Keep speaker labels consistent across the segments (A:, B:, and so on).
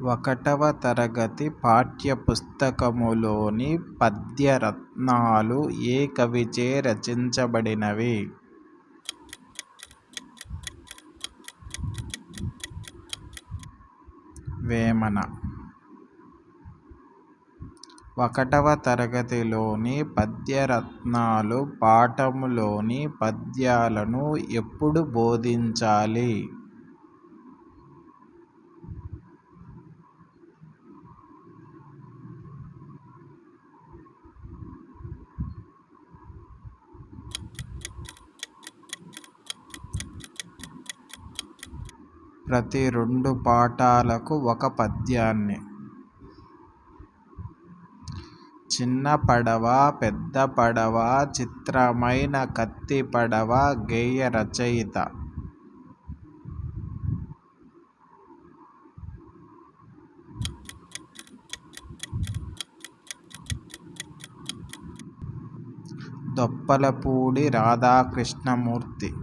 A: ఒకటవ తరగతి పాఠ్యపుస్తకములోని పద్యరత్నాలు ఏ కవిచే రచించబడినవి? వేమన. ఒకటవ తరగతిలోని పద్యరత్నాలు పాఠములోని పద్యాలను ఎప్పుడు బోధించాలి? ప్రతి రెండు పాఠాలకు ఒక పద్యాన్ని. చిన్న పడవ పెద్ద పడవ చిత్రమైన కత్తి పడవ గేయ రచయిత. దొప్పలపూడి రాధాకృష్ణమూర్తి.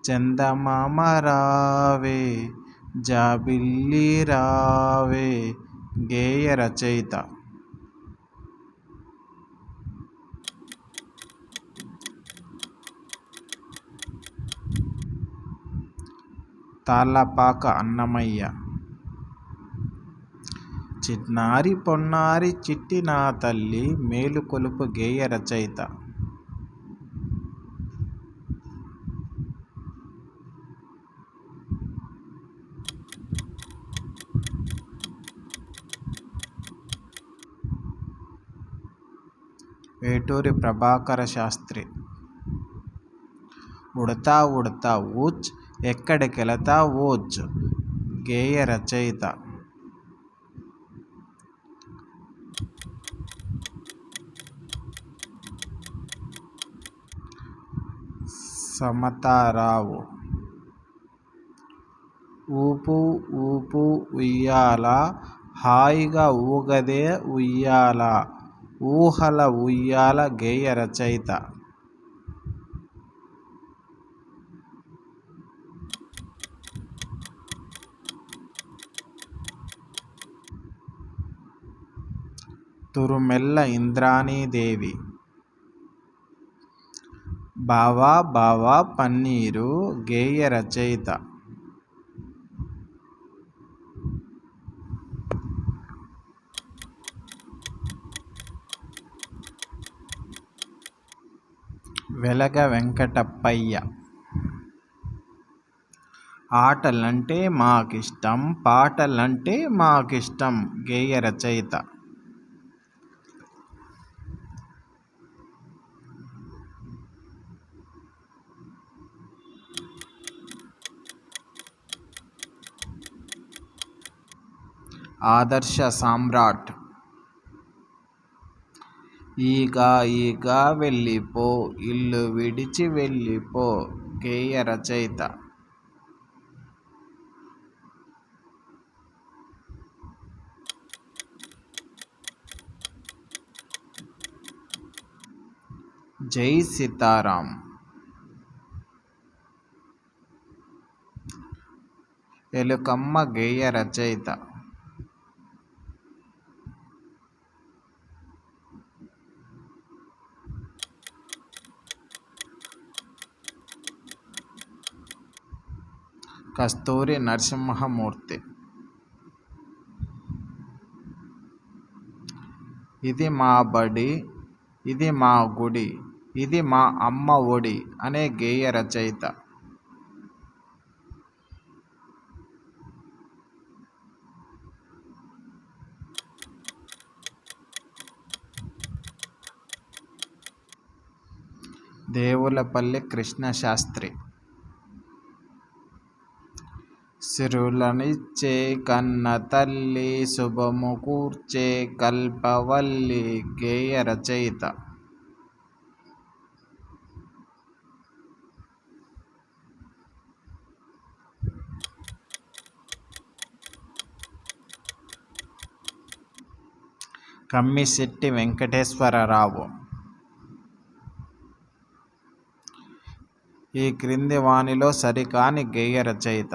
A: చందమామ రావే జాబిల్లి రావే గేయ రచయిత. తాళ్ళపాక అన్నమయ్య. చిన్నారి పొన్నారి చిట్టి నా తల్లి మేలుకొలుపు గేయ రచయిత. వేటూరి ప్రభాకర శాస్త్రి. ఉడతా ఉడతా ఊచ్ ఎక్కడికెళతా ఊచ్ గేయ రచయిత. సమతారావు. ఊపు ఊపు ఉయ్యాల హాయిగా ఊగదే ఉయ్యాల. ఊహల ఉయ్యాల గేయ రచయిత. తురుమెల్ల ఇంద్రాణీదేవి. బావా బావా పన్నీరు గేయ రచయిత. వెలగ వెంకటప్పయ్య. ఆటలంటే మాకిష్టం పాటలంటే మాకిష్టం గేయ రచయిత ఆదర్శ సామ్రాట్ ఈగ ఈగ వెళ్ళిపో ఇల్లు విడిచి వెళ్ళిపో గేయ రచయిత జై సీతారాం. ఎలుకమ్మ గేయ రచయిత కస్తూరి నరసింహమూర్తి. ఇది మా బడి ఇది మా గుడి ఇది మా అమ్మ ఒడి అనే గేయ రచయిత. దేవులపల్లి కృష్ణశాస్త్రి. సిరులనిచ్చే కన్న తల్లి శుభము కూర్చే కల్పవల్లి గేయ రచయిత కమ్మిశెట్టి వెంకటేశ్వరరావు. ఈ క్రింది వాణిలో సరికాని గేయ రచయిత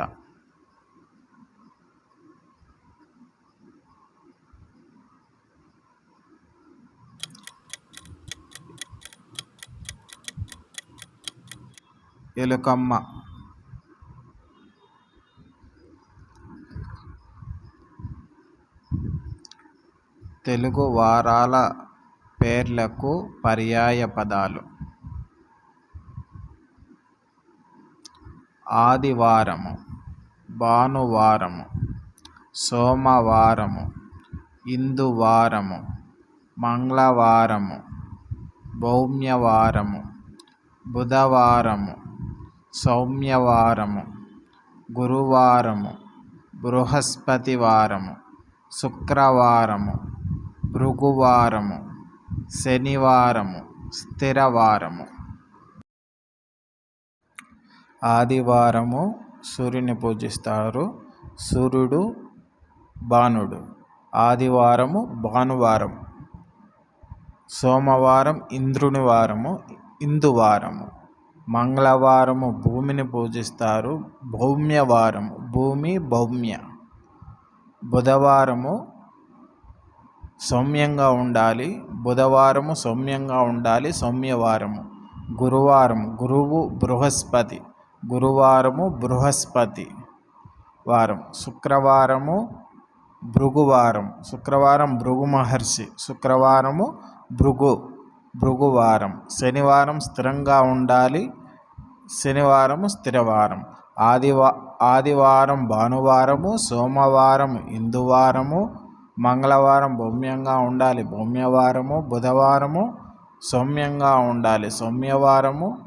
A: ఎలుకమ్మ. తెలుగు వారాల పేర్లకు పర్యాయ పదాలు. ఆదివారము భానువారము సోమవారము ఇందువారము మంగళవారము భౌమ్యవారము బుధవారము సౌమ్యవారము గురువారము బృహస్పతివారము శుక్రవారము భృగువారము శనివారము స్థిరవారము. ఆదివారము సూర్యుని పూజిస్తారు సూర్యుడు భానుడు. ఆదివారము భానువారం సోమవారం ఇంద్రుని వారము ఇందువారము. మంగళవారము భూమిని పూజిస్తారు. భౌమ్యవారము భూమి భౌమ్య. బుధవారము సౌమ్యంగా ఉండాలి. బుధవారము సౌమ్యంగా ఉండాలి సౌమ్యవారము. గురువారం గురువు బృహస్పతి. గురువారము బృహస్పతి వారం. శుక్రవారము భృగువారం. శుక్రవారం భృగు మహర్షి శుక్రవారము భృగు భృగువారం. శనివారం స్థిరంగా ఉండాలి. శనివారము స్థిరవారం. ఆదివా ఆదివారం భానువారము సోమవారం ఇందువారము మంగళవారం భౌమ్యంగా ఉండాలి. భౌమ్యవారము బుధవారము సౌమ్యంగా ఉండాలి. సౌమ్యవారము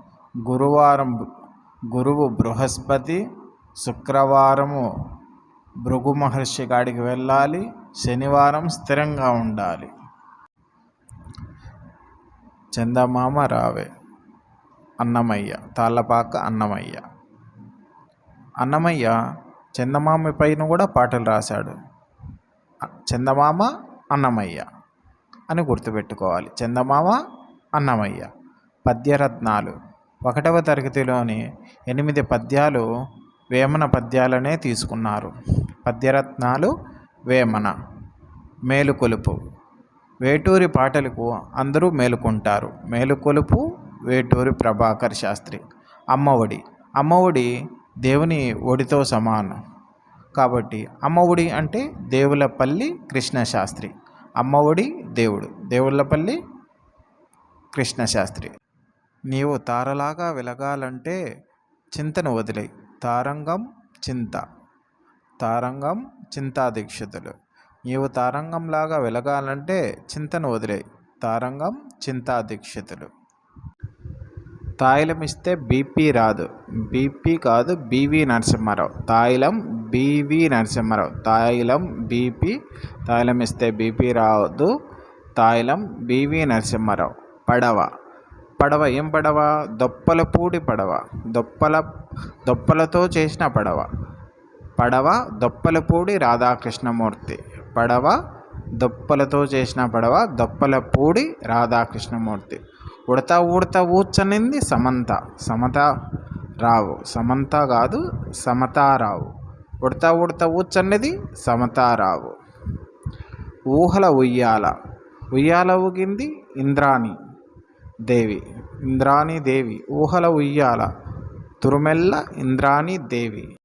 A: గురువారం గురువు బృహస్పతి శుక్రవారము భృగు మహర్షి కాడికి వెళ్ళాలి. శనివారం స్థిరంగా ఉండాలి. చందమామ రావే. అన్నమయ్య తాళ్ళపాక అన్నమయ్య. అన్నమయ్య చందమామ పైన కూడా పాటలు రాశాడు. చందమామ అన్నమయ్య అని గుర్తుపెట్టుకోవాలి. చందమామ అన్నమయ్య. పద్యరత్నాలు. ఒకటవ తరగతిలోని ఎనిమిది పద్యాలు వేమన పద్యాలనే తీసుకున్నారు. పద్యరత్నాలు వేమన. మేలుకొలుపు. వేటూరి పాటలకు అందరూ మేలుకుంటారు. మేలుకొలుపు వేటూరి ప్రభాకర్ శాస్త్రి. అమ్మఒడి. అమ్మఒడి దేవుని ఒడితో సమానం. కాబట్టి అమ్మఒడి అంటే దేవులపల్లి కృష్ణ శాస్త్రి. అమ్మఒడి దేవుడు. దేవుళ్ళపల్లి కృష్ణ శాస్త్రి. నీవు తారలాగా వెలగాలంటే చింతను వదిలే తారంగం చింత. తారంగం చింతా దీక్షితులు నీవు తారంగంలాగా వెలగాలంటే చింతను వదిలే. తారంగం చింతా దీక్షితులు తాయిలం ఇస్తే బీపీ రాదు. బీపీ కాదు బీవీ నరసింహారావు. తాయిలం బీవీ నరసింహారావు. తాయిలం బీపీ తాయిలం ఇస్తే బీపీ రాదు. తాయిలం బీవీ నరసింహారావు. పడవ. పడవ ఏం పడవ? దొప్పల పూడి పడవ. దొప్పల దొప్పలతో చేసిన పడవ. పడవ దొప్పలపూడి రాధాకృష్ణమూర్తి. పడవ దొప్పలతో చేసిన పడవ దొప్పల పూడి రాధాకృష్ణమూర్తి. ఉడత ఉడత ఊచనింది సమంత. సమత రావు. సమంత కాదు సమతారావు. ఉడత ఉడత ఊచన్నది సమతారావు. ఊహల ఉయ్యాల. ఉయ్యాల ఊగింది ఇంద్రాణి దేవి. ఇంద్రాణి దేవి. ఊహల ఉయ్యాల. తురుమెల్ల ఇంద్రాణి దేవి.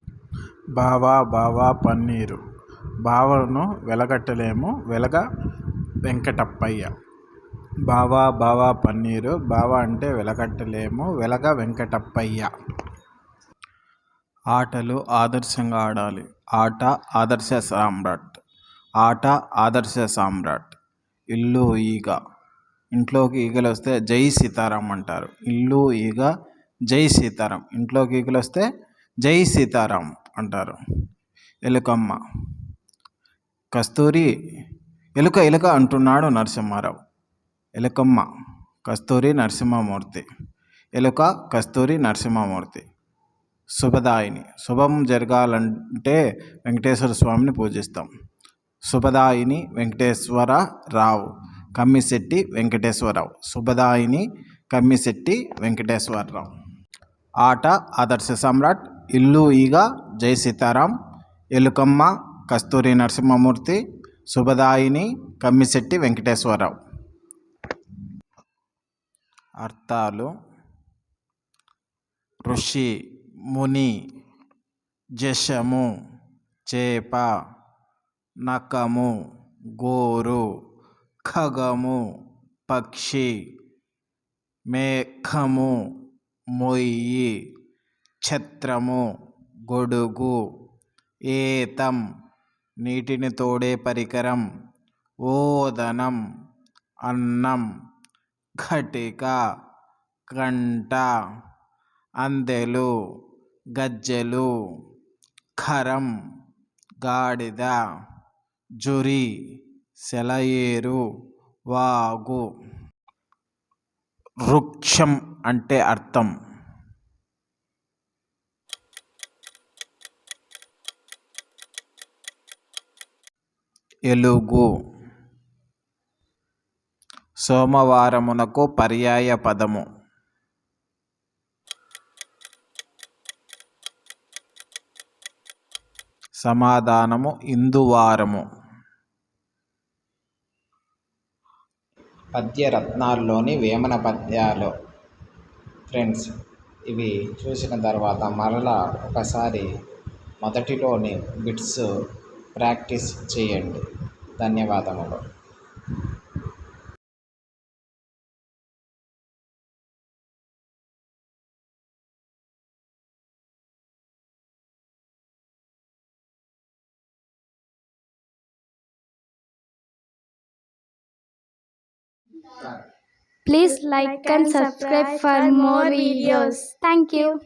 A: బావా బావా పన్నీరు. బావను వెలగట్టలేము. వెలగ వెంకటప్పయ్య. బావా బావా పన్నీరు. బావా అంటే వెలగట్టలేము. వెలగ వెంకటప్పయ్య. ఆటలు ఆదర్శంగా ఆడాలి. ఆట ఆదర్శ సామ్రాట్. ఆట ఆదర్శ సామ్రాట్. ఇల్లు ఈగ. ఇంట్లోకి ఈగలు వస్తే జై సీతారాం అంటారు. ఇల్లు ఈగ జై సీతారాం. ఇంట్లోకి ఈగలు వస్తే జై సీతారాం అంటారు. ఎలుకమ్మ. కస్తూరి ఎలుక ఎలుక అంటున్నాడు నరసింహారావు. ఎలుకమ్మ కస్తూరి నరసింహమూర్తి. ఎలుక కస్తూరి నరసింహమూర్తి. శుభదాయిని శుభం జరగాలంటే వెంకటేశ్వర స్వామిని పూజిస్తాం. శుభదాయిని వెంకటేశ్వర రావు కమ్మిశెట్టి వెంకటేశ్వరరావు. శుభదాయిని కమ్మిశెట్టి వెంకటేశ్వరరావు. ఆట ఆదర్శ సమ్రాట్ ఇల్లు ఈగ జై సీతారాం. ఎలుకమ్మ కస్తూరి నరసింహమూర్తి శుభదాయిని కమ్మిశెట్టి వెంకటేశ్వరరావు. అర్థాలు. ఋషి ముని జశము చేప నకము గోరు ఖగము పక్షి మేఘము మొయ్యి ఛత్రము గొడుగు ఏతం నీటిని తోడే పరికరం ఓదనం అన్నం ఘటిక గంట అందెలు గజ్జెలు ఖరం గాడిద జురి సెలయేరు వాగు. వృక్షం అంటే అర్థం. ఎలుగు. సోమవారమునకు పర్యాయ పదము. సమాధానము ఇందువారము.
B: పద్యరత్నాల్లోని వేమన పద్యాలు. ఫ్రెండ్స్ ఇవి చూసిన తర్వాత మరలా ఒకసారి మొదటిలోని బిట్స్ ప్రాక్టీస్ చేయండి ధన్యవాదములు
C: Please like and subscribe for more videos. Thank you.